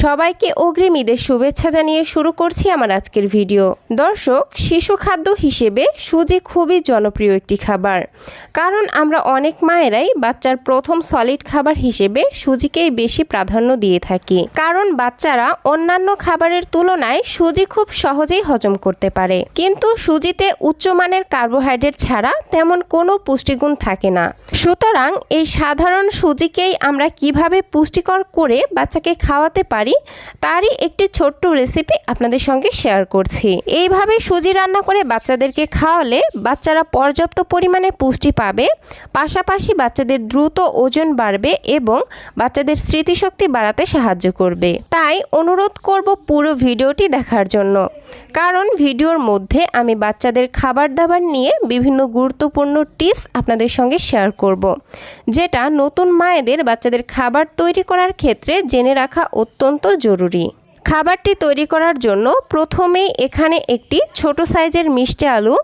সবাইকে অগ্রিম ঈদের শুভেচ্ছা জানিয়ে শুরু করছি আমার আজকের ভিডিও। দর্শক, শিশু খাদ্য হিসেবে সুজি খুবই জনপ্রিয় একটি খাবার। কারণ আমরা অনেক মায়েরাই বাচ্চার প্রথম সলিড খাবার হিসেবে সুজিকেই বেশি প্রাধান্য দিয়ে থাকি। কারণ বাচ্চারা অন্যান্য খাবারের তুলনায় সুজি খুব সহজেই হজম করতে পারে। কিন্তু সুজিতে উচ্চমানের কার্বোহাইড্রেট ছাড়া তেমন কোনো পুষ্টিগুণ থাকে না। সুতরাং এই সাধারণ সুজিকেই আমরা কীভাবে পুষ্টিকর করে বাচ্চাকে খাওয়াতে পারি তারই একটি ছোট্ট রেসিপি আপনাদের সঙ্গে শেয়ার করছি। এইভাবে সুজি রান্না করে বাচ্চাদেরকে খাওয়ালে বাচ্চারা পর্যাপ্ত পরিমাণে পুষ্টি পাবে, পাশাপাশি বাচ্চাদের দ্রুত ওজন বাড়বে এবং বাচ্চাদের স্মৃতিশক্তি বাড়াতে সাহায্য করবে। তাই অনুরোধ করব পুরো ভিডিওটি দেখার জন্য। কারণ ভিডিওর মধ্যে আমি বাচ্চাদের খাবার দাবার নিয়ে বিভিন্ন গুরুত্বপূর্ণ টিপস আপনাদের সঙ্গে শেয়ার করব, যেটা নতুন মায়েদের বাচ্চাদের খাবার তৈরি করার ক্ষেত্রে জেনে রাখা অত্যন্ত জরুরি। খাবারটি তৈরি করার জন্য প্রথমেই এখানে একটি ছোট সাইজের মিষ্টি আলু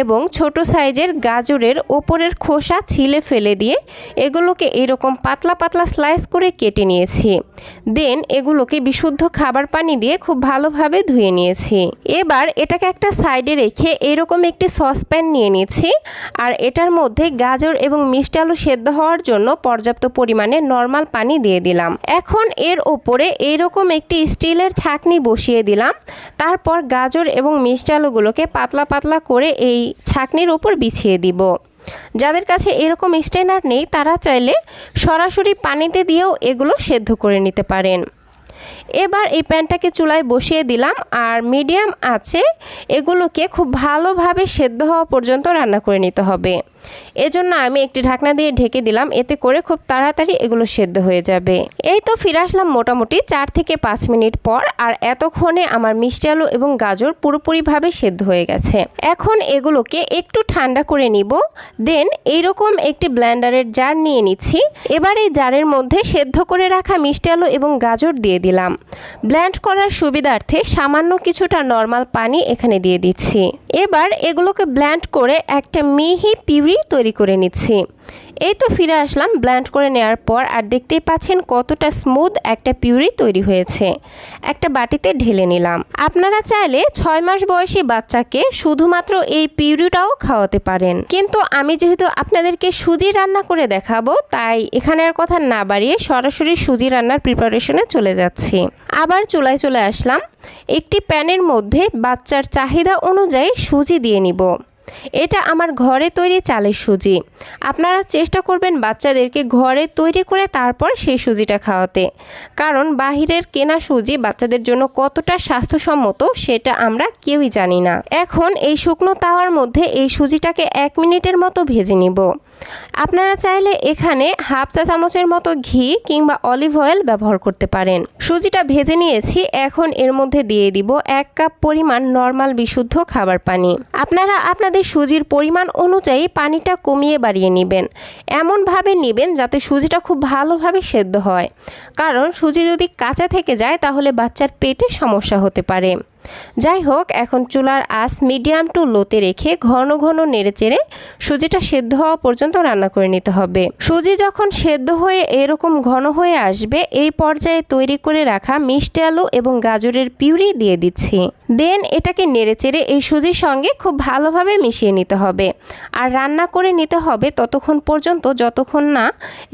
এবং ছোট সাইজের গাজরের ওপরের খোসা ছিলে ফেলে দিয়ে এগুলোকে এরকম পাতলা পাতলা স্লাইস করে কেটে নিয়েছি। দেন এগুলোকে বিশুদ্ধ খাবার পানি দিয়ে খুব ভালোভাবে ধুয়ে নিয়েছি। এবার এটাকে একটা সাইডে রেখে এরকম একটি সসপ্যান নিয়ে নিয়েছি আর এটার মধ্যে গাজর এবং মিষ্টি আলু সেদ্ধ হওয়ার জন্য পর্যাপ্ত পরিমাণে নর্মাল পানি দিয়ে দিলাম। এখন এর ওপরে এরকম একটি স্টিলের ছাকনি বসিয়ে দিলাম। তারপর গাজর এবং মিষ্টি আলুগুলোকে পাতলা পাতলা করে এই ছাঁকনির ওপর বিছিয়ে দিব। যাদের কাছে এরকম স্টেনার নেই, তারা চাইলে সরাসরি পানিতে দিয়েও এগুলো সেদ্ধ করে নিতে পারেন। এবার এই প্যানটাকে চুলায় বসিয়ে দিলাম আর মিডিয়াম আছে, এগুলোকে খুব ভালোভাবে সেদ্ধ হওয়া পর্যন্ত রান্না করে নিতে হবে। এজন্য আমি একটি ঢাকনা দিয়ে ঢেকে দিলাম। এতে করে খুব তাড়াতাড়ি এগুলো সেদ্ধ হয়ে যাবে। এই তো ফিরে আসলাম মোটামুটি চার থেকে পাঁচ মিনিট পর আর এতক্ষণে আমার মিষ্টি আলু এবং গাজর পুরোপুরিভাবে সেদ্ধ হয়ে গেছে। এখন এগুলোকে একটু ঠান্ডা করে নিব। দেন এইরকম একটি ব্ল্যান্ডারের জার নিয়ে নিচ্ছি। এবার এই জারের মধ্যে সেদ্ধ করে রাখা মিষ্টি আলু এবং গাজর দিয়ে দিলাম। ব্লেন্ড করার সুবিধার্থে সামান্য কিছুটা নর্মাল পানি এখানে দিয়ে দিচ্ছি। এবার এগুলোকে ব্ল্যান্ড করে একটা মিহি পিউরি তৈরি করে নিচ্ছি। এই তো ফিরে আসলাম ব্ল্যান্ড করে নেওয়ার পর আর দেখতেই পাচ্ছেন কতটা স্মুথ একটা পিউরি তৈরি হয়েছে। একটা বাটিতে ঢেলে নিলাম। আপনারা চাইলে ছয় মাস বয়সী বাচ্চাকে শুধুমাত্র এই পিউরিটাও খাওয়াতে পারেন। কিন্তু আমি যেহেতু আপনাদেরকে সুজি রান্না করে দেখাবো, তাই এখানে আর কথা না বাড়িয়ে সরাসরি সুজি রান্নার প্রিপারেশনে চলে যাচ্ছি। আবার চুলায় চলে আসলাম। একটি প্যানের মধ্যে বাচ্চার চাহিদা অনুযায়ী সুজি দিয়ে নিব। এটা আমার ঘরে তৈরি চালের সুজি। আপনারা চেষ্টা করবেন বাচ্চাদেরকে ঘরে তৈরি করে তারপর সেই সুজিটা খাওয়াতে। কারণ বাহিরের কেনা সুজি বাচ্চাদের জন্য কতটা স্বাস্থ্যসম্মত সেটা আমরা কেউই জানি না। এখন এই শুকনো তাওয়ার মধ্যে এই সুজিটাকে এক মিনিটের মতো ভেজে নিব। আপনারা চাইলে এখানে হাফ চা চামচের মতো ঘি কিংবা অলিভ অয়েল ব্যবহার করতে পারেন। সুজিটা ভেজে নিয়েছি, এখন এর মধ্যে দিয়ে দিব এক কাপ পরিমাণ নর্মাল বিশুদ্ধ খাবার পানি। আপনারা আপনাদের সুজির পরিমাণ অনুযায়ী পানিটা কমিয়ে বাড়িয়ে নেবেন। এমনভাবে নেবেন যাতে সুজিটা খুব ভালোভাবে সেদ্ধ হয়। কারণ সুজি যদি কাঁচা থেকে যায়, তাহলে বাচ্চার পেটে সমস্যা হতে পারে। যাই হোক এখন চুলার আঁচ মিডিয়াম টু লোতে রেখে ঘন ঘন নেড়েচেড়ে সুজিটা সেদ্ধ হওয়া পর্যন্ত রান্না করে নিতে হবে। সুজি যখন সেদ্ধ হয়ে এরকম ঘন হয়ে আসবে, এই পর্যায়ে তৈরি করে রাখা মিষ্টি আলু এবং গাজরের পিউরি দিয়ে দিচ্ছি। দেন এটাকে নেড়েচেড়ে এই সুজির সঙ্গে খুব ভালোভাবে মিশিয়ে নিতে হবে। আর রান্না করে নিতে হবে ততক্ষণ পর্যন্ত, যতক্ষণ না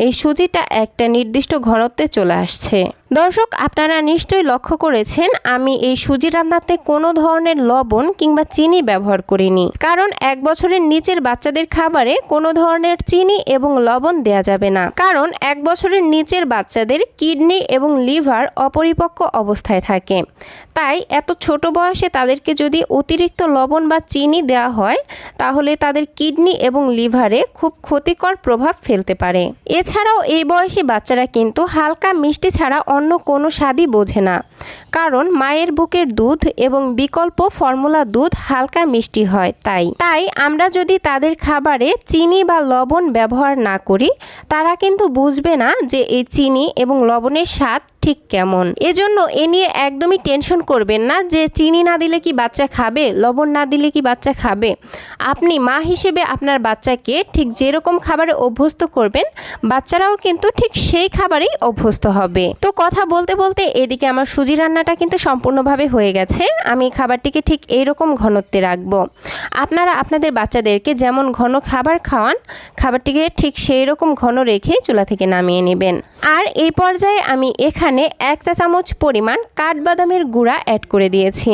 এই সুজিটা একটা নির্দিষ্ট ঘনত্বে চলে আসছে। দর্শক, আপনারা নিশ্চয়ই লক্ষ্য করেছেন, আমি এই সুজি রান্নাতে কোনো ধরনের লবণ কিংবা চিনি ব্যবহার করিনি। কারণ এক বছরের নিচের বাচ্চাদের খাবারে কোনো ধরনের চিনি এবং লবণ দেয়া যাবে না। কারণ এক বছরের নিচের বাচ্চাদের কিডনি এবং লিভার অপরিপক্ক অবস্থায় থাকে। তাই এত ছোট বয়সে তাদেরকে যদি অতিরিক্ত লবণ বা চিনি দেওয়া হয়, তাহলে তাদের কিডনি এবং লিভারে খুব ক্ষতিকর প্রভাব ফেলতে পারে। এছাড়াও এই বয়সী বাচ্চারা কিন্তু হালকা মিষ্টি ছাড়া অন্য কোনো স্বাদই বোঝে না। কারণ মায়ের বুকের দুধ এবং বিকল্প ফর্মুলা দুধ হালকা মিষ্টি হয়, তাই। তাই আমরা যদি তাদের খাবারে চিনি বা লবণ ব্যবহার না করি, তারা কিন্তু বুঝবে না যে এই চিনি এবং লবণের স্বাদ ঠিক কেমন? এজন্য এ নিয়ে একদমই টেনশন করবেন না যে চিনি না দিলে কি বাচ্চা খাবে? লবণ না দিলে কি বাচ্চা খাবে? আপনি মা হিসেবে আপনার বাচ্চাকে ঠিক যেরকম খাবারে অভ্যস্ত করবেন, বাচ্চারাও কিন্তু ঠিক সেই খাবারেই অভ্যস্ত হবে। তো কথা বলতে বলতে এদিকে আমার সুজি রান্নাটা কিন্তু সম্পূর্ণভাবে হয়ে গেছে। আমি খাবারটিকে ঠিক এইরকম ঘনত্বে রাখব। আপনারা আপনাদের বাচ্চাদেরকে যেমন ঘন খাবার খাওয়ান, খাবারটিকে ঠিক সেই রকম ঘন রেখে চুলা থেকে নামিয়ে নেবেন। আর এই পর্যায়ে আমি এখানে এক চা চামচ পরিমাণ কাঠবাদামের গুঁড়া অ্যাড করে দিয়েছি।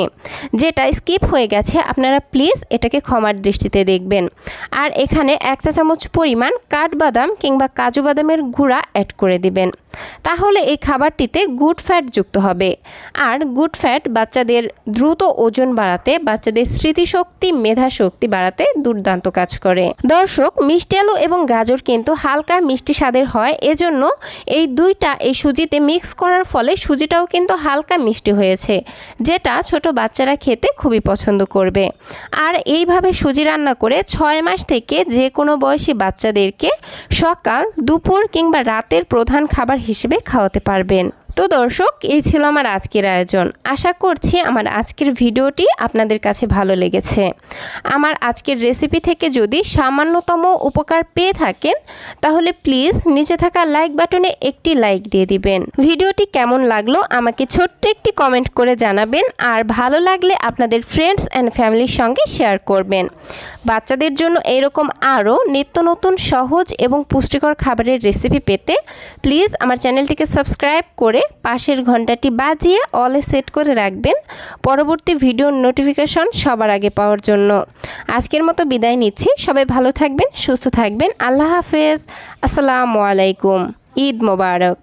যেটা স্কিপ হয়ে গেছে, আপনারা প্লিজ এটাকে ক্ষমার দৃষ্টিতে দেখবেন। আর এখানে এক চা চামচ পরিমাণ কাঠবাদাম কিংবা কাজু বাদামের গুঁড়া অ্যাড করে দিবেন। তাহলে এই খাবারটিতে গুড ফ্যাট যুক্ত হবে। আর গুড ফ্যাট বাচ্চাদের দ্রুত ওজন বাড়াতে, বাচ্চাদের স্মৃতিশক্তি মেধা শক্তি বাড়াতে দুর্দান্ত কাজ করে। দর্শক, মিষ্টি আলু এবং গাজর কিন্তু হালকা মিষ্টি স্বাদের হয়, এজন্য এই দুইটা এই সুজিতে মিক্স করার ফলে সুজিটাও কিন্তু হালকা মিষ্টি হয়েছে, যেটা ছোট বাচ্চারা খেতে খুবই পছন্দ করবে। আর এইভাবে সুজি রান্না করে ছয় মাস থেকে যে কোনো বয়সী বাচ্চাদেরকে সকাল, দুপুর কিংবা রাতের প্রধান খাবার হিসেবে খাওয়াতে পারবেন। তো দর্শক, এই ছিল আমার আজকের আয়োজন। আশা করছি আমার আজকের ভিডিওটি আপনাদের কাছে ভালো লেগেছে। আমার আজকের রেসিপি থেকে যদি সামান্যতম উপকার পেয়ে থাকেন, তাহলে প্লিজ নিচে থাকা লাইক বাটনে একটি লাইক দিয়ে দিবেন। ভিডিওটি কেমন লাগল আমাকে ছোট্ট একটি কমেন্ট করে জানাবেন, আর ভালো লাগলে আপনাদের ফ্রেন্ডস অ্যান্ড ফ্যামিলির সঙ্গে শেয়ার করবেন। বাচ্চাদের জন্য এরকম আরও নিত্য নতুন, সহজ এবং পুষ্টিকর খাবারের রেসিপি পেতে, প্লিজ আমার চ্যানেলটিকে সাবস্ক্রাইব করে পাশের ঘন্টাটি বাজিয়ে অলে সেট করে রাখবেন। পরবর্তী ভিডিওর নোটিফিকেশন সবার আগে পাওয়ার জন্য। আজকের মতো বিদায় নিচ্ছি। সবাই ভালো থাকবেন, সুস্থ থাকবেন। আল্লাহ হাফেজ। আসসালামু আলাইকুম। ঈদ মোবারক।